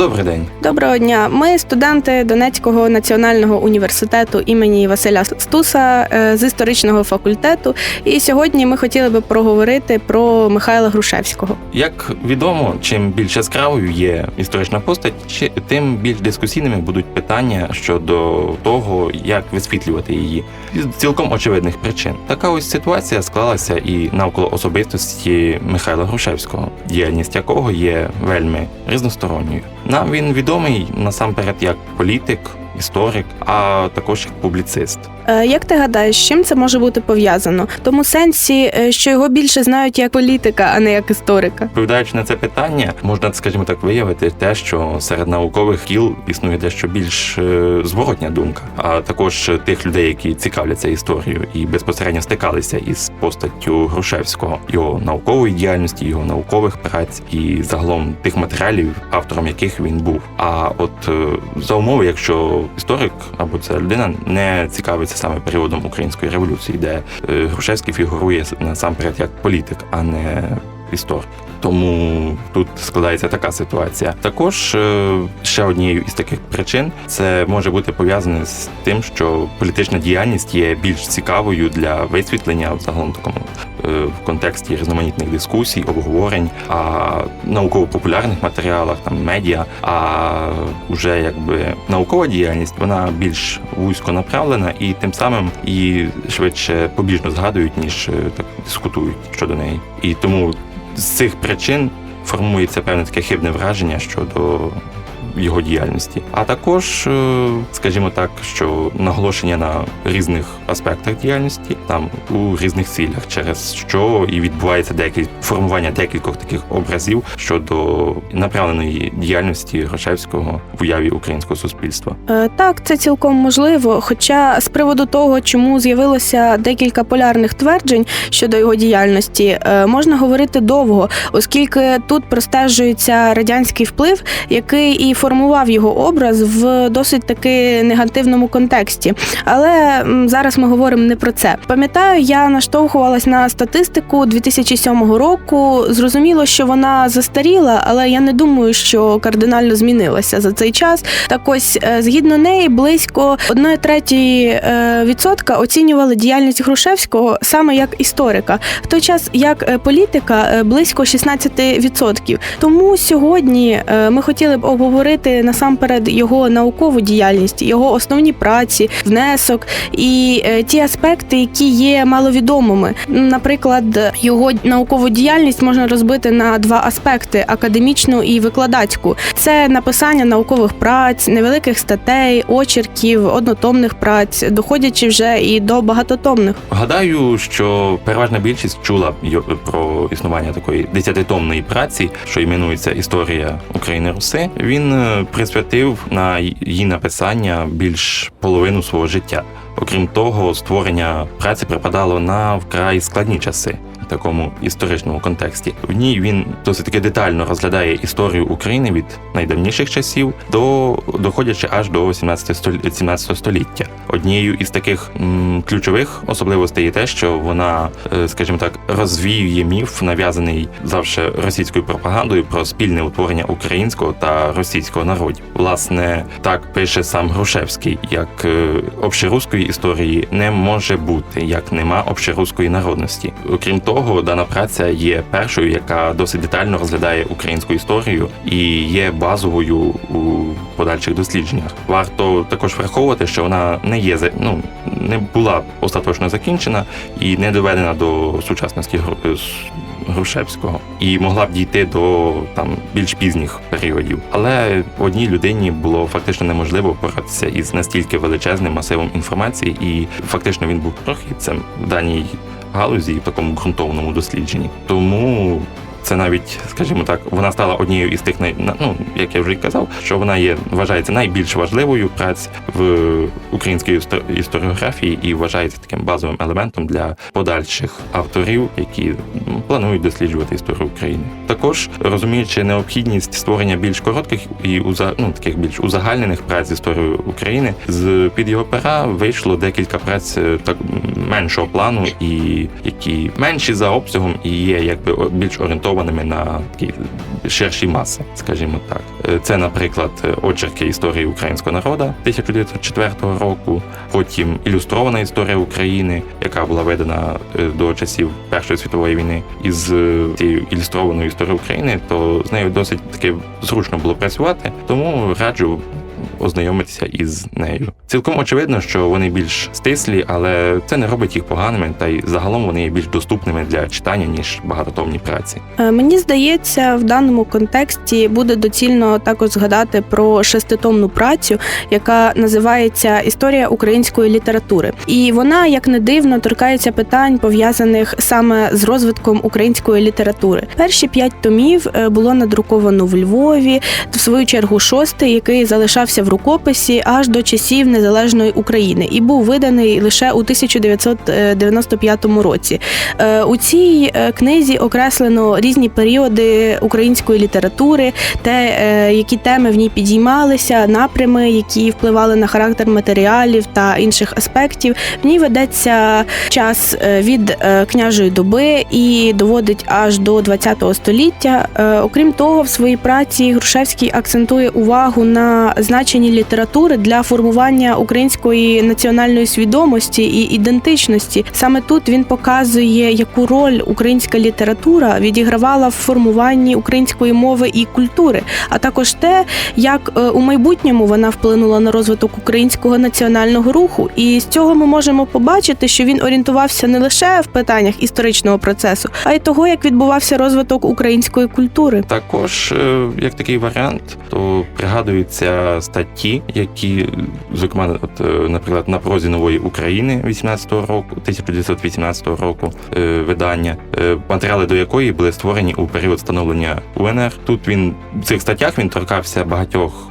Добрий день. Доброго дня. Ми студенти Донецького національного університету імені Василя Стуса е, з історичного факультету. І сьогодні ми хотіли би проговорити про Михайла Грушевського. Як відомо, чим більш яскравою є історична постать, тим більш дискусійними будуть питання щодо того, як висвітлювати її з цілком очевидних причин. Така ось ситуація склалася і навколо особистості Михайла Грушевського, діяльність якого є вельми різносторонньою. Нам він відомий насамперед як політик, історик, а також як публіцист. Е, Як ти гадаєш, з чим це може бути пов'язано? В тому сенсі, е, що його більше знають як політика, а не як історика. Відповідаючи на це питання, можна, скажімо так, виявити те, що серед наукових кіл існує дещо більш е, зворотня думка, а також тих людей, які цікавляться історією і безпосередньо стикалися із постаттю Грушевського, його наукової діяльності, його наукових праць і загалом тих матеріалів, автором яких він був. А от за умови, якщо історик або ця людина не цікавиться саме періодом української революції, де е, Грушевський фігурує насамперед як політик, а не історик. Тому тут складається така ситуація. Також е, ще однією із таких причин це може бути пов'язане з тим, що політична діяльність є більш цікавою для висвітлення в загалом такому в контексті різноманітних дискусій, обговорень, а науково-популярних матеріалах, там медіа. А вже якби наукова діяльність вона більш вузько направлена і тим самим і швидше побіжно згадують, ніж е, так дискутують щодо неї. І тому з цих причин формується певне таке хибне враження щодо його діяльності. А також, е, скажімо так, що наголошення на різних аспектах діяльності, там у різних цілях, через що і відбувається деякі формування декількох таких образів щодо направленої діяльності Грошевського в уяві українського суспільства. Е, Так, це цілком можливо. Хоча з приводу того, чому з'явилося декілька полярних тверджень щодо його діяльності, е, можна говорити довго, оскільки тут простежується радянський вплив, який і формував його образ в досить таки негативному контексті. Але зараз ми говоримо не про це. Пам'ятаю, я наштовхувалась на статистику 2007 року. Зрозуміло, що вона застаріла, але я не думаю, що кардинально змінилася за цей час. Так ось, е, згідно неї, близько 1 треті е, відсотка оцінювали діяльність Грушевського саме як історика, в той час як е, політика близько 16%. Тому сьогодні ми хотіли б обговорити насамперед його наукову діяльність, його основні праці, внесок і е, ті аспекти, які є маловідомими. Наприклад, його наукову діяльність можна розбити на два аспекти: академічну і викладацьку. Це написання наукових праць, невеликих статей, очерків, однотомних праць, доходячи вже і до багатотомних. Гадаю, що переважна більшість чула про існування такої десятитомної праці, що іменується Історія України Руси. Він е, присвятив на її написання більш половину свого життя. Окрім того, створення праці припадало на вкрай складні часи. Такому історичному контексті в ній він досить таки детально розглядає історію України від найдавніших часів до доходячи аж до 17 століття, 17 століття. Однією із таких м, ключових особливостей є те, що вона, е, скажімо так, розвіює міф, нав'язаний завжди російською пропагандою про спільне утворення українського та російського народів. Власне, так пише сам Грушевський, як е, общеруської історії не може бути, як нема общеруської народності. Окрім того, дана праця є першою, яка досить детально розглядає українську історію і є базовою у подальших дослідженнях. Варто також враховувати, що вона не є ну не була остаточно закінчена і не доведена до сучасності Гру- з- Грушевського і могла б дійти до там більш пізніх періодів. Але одній людині було фактично неможливо поратися із настільки величезним масивом інформації, і фактично він був прохідцем в даній галузі в такому ґрунтовному дослідженні. Тому це навіть, скажімо так, вона стала однією із тих ну, як я вже казав, що вона є вважається найбільш важливою праць в українській істо- історіографії і вважається таким базовим елементом для подальших авторів, які планують досліджувати історію України. Також розуміючи необхідність створення більш коротких і ну, таких більш узагальнених праць з історією України, з під його пера вийшло декілька праць е, так меншого плану, і які менші за обсягом і є якби більш орієнтованими на такі ширші маси, скажімо так. Е, Це, наприклад, е, очерки історії українського народу 1904 року, потім ілюстрована історія України, яка була видана е, до часів Першої світової війни, із цією ілюстрованою історією України, то з нею досить таки зручно було працювати, тому раджу. Ознайомитися із нею. Цілком очевидно, що вони більш стислі, але це не робить їх поганими, та й загалом вони є більш доступними для читання ніж багатотомні праці. Е, Мені здається, в даному контексті буде доцільно також згадати про шеститомну працю, яка називається Історія української літератури. І вона, як не дивно, торкається питань пов'язаних саме з розвитком української літератури. Перші п'ять томів е, було надруковано в Львові, в свою чергу шостий, який залишався в рукописі аж до часів незалежної України, і був виданий лише у 1995 році. Е, У цій е, книзі окреслено різні періоди української літератури, те, е, які теми в ній підіймалися, напрями, які впливали на характер матеріалів та інших аспектів. В ній ведеться час від княжої доби і доводить аж до ХХ століття. Окрім того, в своїй праці Грушевський акцентує увагу на значенні літератури для формування української національної свідомості і ідентичності. Саме тут він показує, яку роль українська література відігравала в формуванні української мови і культури, а також те, як е, у майбутньому вона вплинула на розвиток українського національного руху. І з цього ми можемо побачити, що він орієнтувався не лише в питаннях історичного процесу, а й того, як відбувався розвиток української культури. Також, е, як такий варіант, то пригадуються статті, які, зокрема, от, е, наприклад, на прозі нової України 18-го року, 1918 року е, видання, е, матеріали до якої були створені у період становлення УНР. Тут він в цих статтях він торкався багатьох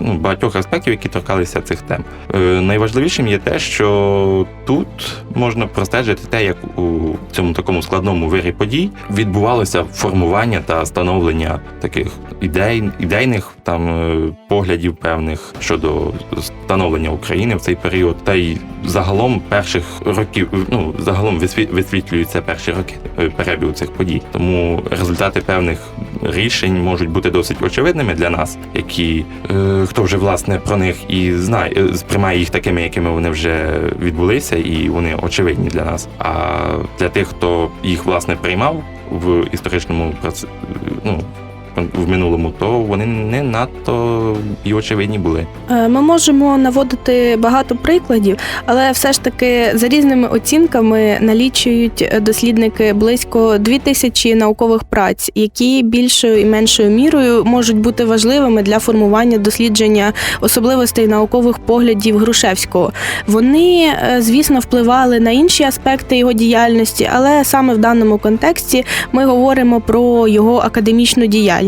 ну, багатьох аспектів, які торкалися цих тем. Е, Найважливішим є те, що тут можна простежити те, як у цьому такому складному вирі подій відбувалося формування та становлення таких ідей, ідейних там е, поглядів певних щодо становлення України в цей період, та й загалом перших років, ну загалом висві- висвітлюються перші роки е, перебігу цих подій. Тому результати певних рішень можуть бути досить очевидними для нас, які е, хто вже власне про них і знає, е, сприймає їх такими, якими вони вже відбулися, і вони очевидні для нас. А для тих, хто їх власне приймав в історичному ну, в минулому, то вони не надто і очевидні були. Е, Ми можемо наводити багато прикладів, але все ж таки за різними оцінками налічують е, дослідники близько 2000 наукових праць, які більшою і меншою мірою можуть бути важливими для формування дослідження особливостей наукових поглядів Грушевського. Вони, е, звісно, впливали на інші аспекти його діяльності, але саме в даному контексті ми говоримо про його академічну діяльність.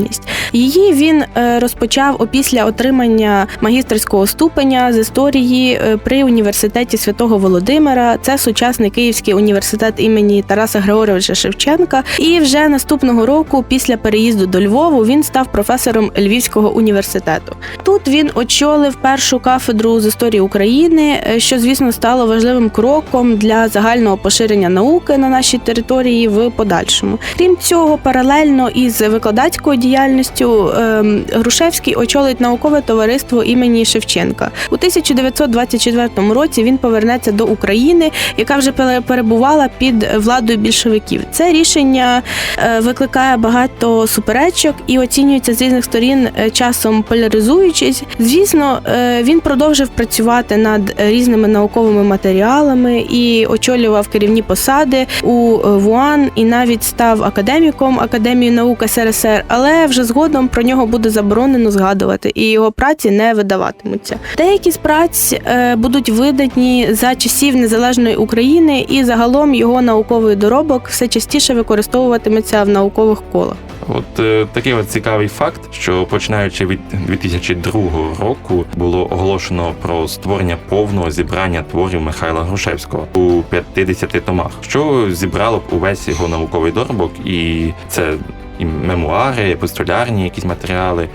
Її він е, розпочав опісля отримання магістерського ступеня з історії е, при університеті святого Володимира. Це сучасний Київський університет імені Тараса Григоровича Шевченка. І вже наступного року, після переїзду до Львову, він став професором Львівського університету. Тут він очолив першу кафедру з історії України, е, що звісно стало важливим кроком для загального поширення науки на нашій території в подальшому. Крім цього, паралельно із викладацькою діяльністю ем, Грушевський очолить наукове товариство імені Шевченка. У 1924 році він повернеться до України, яка вже пере- перебувала під владою більшовиків. Це рішення е, викликає багато суперечок і оцінюється з різних сторін е, часом поляризуючись. Звісно, е, він продовжив працювати над різними науковими матеріалами і очолював керівні посади у ВУАН і навіть став академіком Академії наук СРСР. Але вже згодом про нього буде заборонено згадувати, і його праці не видаватимуться. Деякі з праць е, будуть видані за часів незалежної України, і загалом його науковий доробок все частіше використовуватиметься в наукових колах. От е, такий от цікавий факт, що починаючи від 2002 року було оголошено про створення повного зібрання творів Михайла Грушевського у 50 томах, що зібрало б увесь його науковий доробок, і це і мемуари, епістолярні якісь матеріали,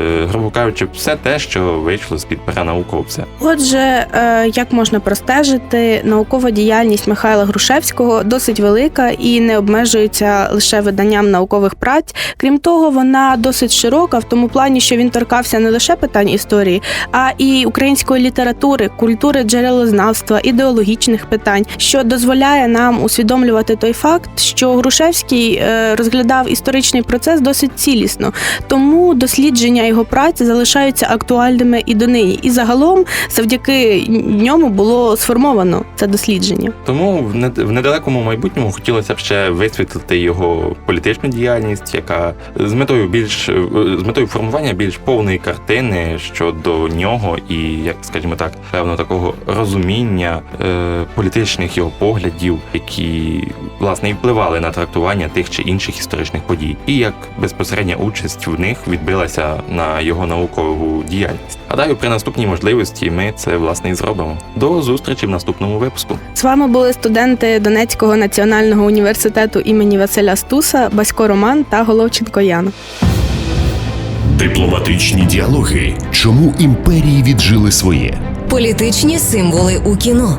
е, грубо кажучи, все те, що вийшло з під пера науковця. Отже, е, як можна простежити, наукова діяльність Михайла Грушевського досить велика і не обмежується лише виданням наукових праць. Крім того, вона досить широка в тому плані, що він торкався не лише питань історії, а і української літератури, культури джерелознавства, ідеологічних питань, що дозволяє нам усвідомлювати той факт, що Грушевський е, розглядав історичний процес досить цілісно, тому дослідження його праці залишаються актуальними і донині. І загалом, завдяки ньому було сформовано це дослідження. Тому в нед- в недалекому майбутньому хотілося б ще висвітлити його політичну діяльність, яка з метою більш з метою формування більш повної картини щодо нього, і як скажімо так, певно такого розуміння е, політичних його поглядів, які власне і впливали на трактування тих чи інших історичних подій, і як безпосередня участь в них відбилася на його наукову діяльність. Гадаю, при наступній можливості ми це власне і зробимо. До зустрічі в наступному випуску. З вами були студенти Донецького національного університету імені Василя Стуса, Басько Роман та Головченко Яна. Дипломатичні діалоги. Чому імперії віджили своє? Політичні символи у кіно.